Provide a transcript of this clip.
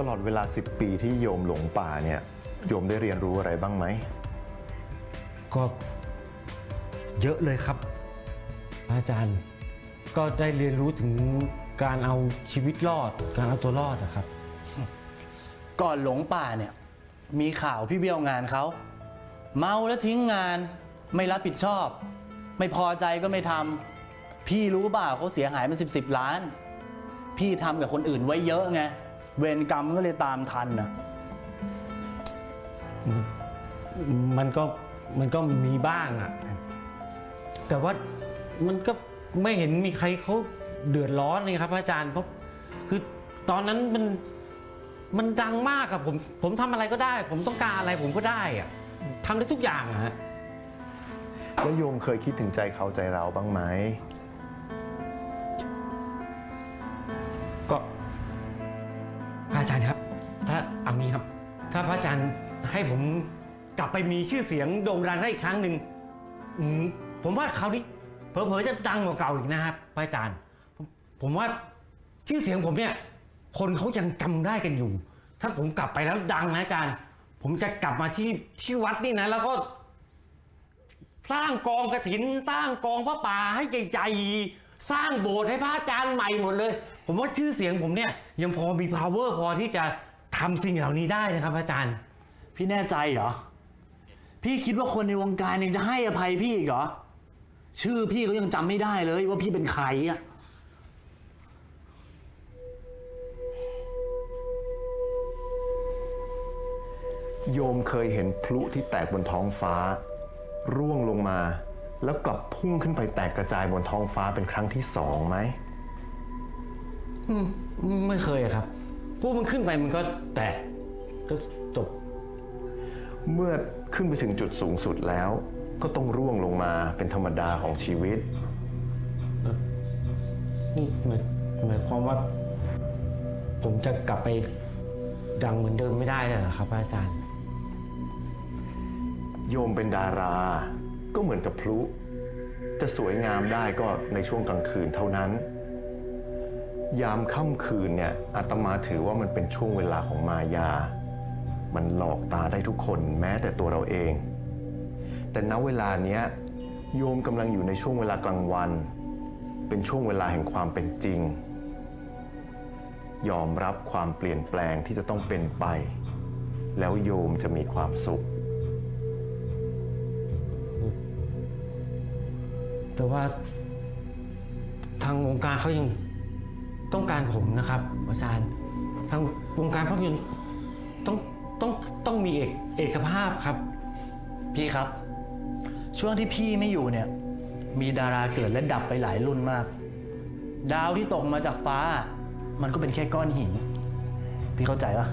ตลอดเวลา 10 ปีที่โยมหลงป่าเนี่ยโยมได้เรียนรู้อะไรบ้างไหม ก็เยอะเลยครับ อาจารย์ก็ได้เรียนรู้ถึงการเอาชีวิตรอด การเอาตัวรอดนะครับ ก่อนหลงป่าเนี่ยมีข่าวพี่เบี้ยวงานเขาเมาแล้วทิ้งงานไม่รับผิดชอบ ไม่พอใจก็ไม่ทำพี่รู้เปล่าเขาเสียหายมันสิบสิบล้าน พี่ทำกับคนอื่นไว้เยอะไง เวรกรรมก็เลยตามทันนะมันก็มันก็มีบ้างอะแต่ว่ามันก็ไม่เห็นมีใครเขาเดือดร้อนเลยครับอาจารย์เพราะคือตอนนั้นมันมันดังมากอะผมผมทำอะไรก็ได้ ผมต้องการอะไรผมก็ได้อะทำได้ทุกอย่างอะฮะแล้วโยมเคยคิดถึงใจเขาใจเราบ้างไหมก็พระ อาจารย์ครับ ถ้าเอางี้ครับ ถ้าพระอาจารย์ให้ผมกลับไปมีชื่อเสียงโด่งดังได้อีกครั้งหนึ่งอืมผมว่าคราวนี้เผลอๆจะดังกว่าเก่าอีกนะครับพระอาจารย์ผมผมว่าชื่อเสียงผมเนี่ย คนเขายังจำได้กันอยู่ ถ้าผมกลับไปแล้วดังนะอาจารย์ ผมจะกลับมาที่ที่วัดนี่นะ แล้วก็ สร้างกองกระถิน สร้างกองพระป่าให้ใหญ่ๆสร้างโบสถ์ให้พระอาจารย์ใหม่หมดเลย ผมว่าชื่อเสียงผมเนี่ยยังพอมี power พอที่จะทำสิ่งเหล่านี้ได้นะครับ อาจารย์ พี่แน่ใจเหรอ พี่คิดว่าคนในวงการยังจะให้อภัยพี่อีกเหรอ ชื่อพี่เขายังจำไม่ได้เลยว่าพี่เป็นใครอะโยมเคยเห็นพลุที่แตกบนท้องฟ้า ร่วงลงมา แล้วกลับพุ่งขึ้นไปแตกกระจายบนท้องฟ้าเป็นครั้งที่สองไห มไม่เคยอะครับ พวกมันขึ้นไปมันก็แตกก็จบ เมื่อขึ้นไปถึงจุดสูงสุดแล้ว ก็ต้องร่วงลงมาเป็นธรรมดาของชีวิต นี่หมายหมายความว่า ผมจะกลับไปดังเหมือนเดิมไม่ได้เลยเหรอครับ อาจารย์ โยมเป็นดารา ก็เหมือนกับพลุ จะสวยงามได้ก็ในช่วงกลางคืนเท่านั้น ยามค่ำคืนเนี่ยอาตมาถือว่ามันเป็นช่วงเวลาของมายา มันหลอกตาได้ทุกคนแม้แต่ตัวเราเอง แต่ณเวลาเนี้ยโยมกำลังอยู่ในช่วงเวลากลางวัน เป็นช่วงเวลาแห่งความเป็นจริง ยอมรับความเปลี่ยนแปลงที่จะต้องเป็นไป แล้วโยมจะมีความสุข แต่ว่าทางวงการเขายัง ต้องการผมนะครับอาจารย์ ทางวงการภาพยนตร์ต้องต้องต้องมีเอกเอกภาพครับ พี่ครับ ช่วงที่พี่ไม่อยู่เนี่ย มีดาราเกิดและดับไปหลายรุ่นมาก ดาวที่ตกมาจากฟ้า มันก็เป็นแค่ก้อนหิน พี่เข้าใจปะ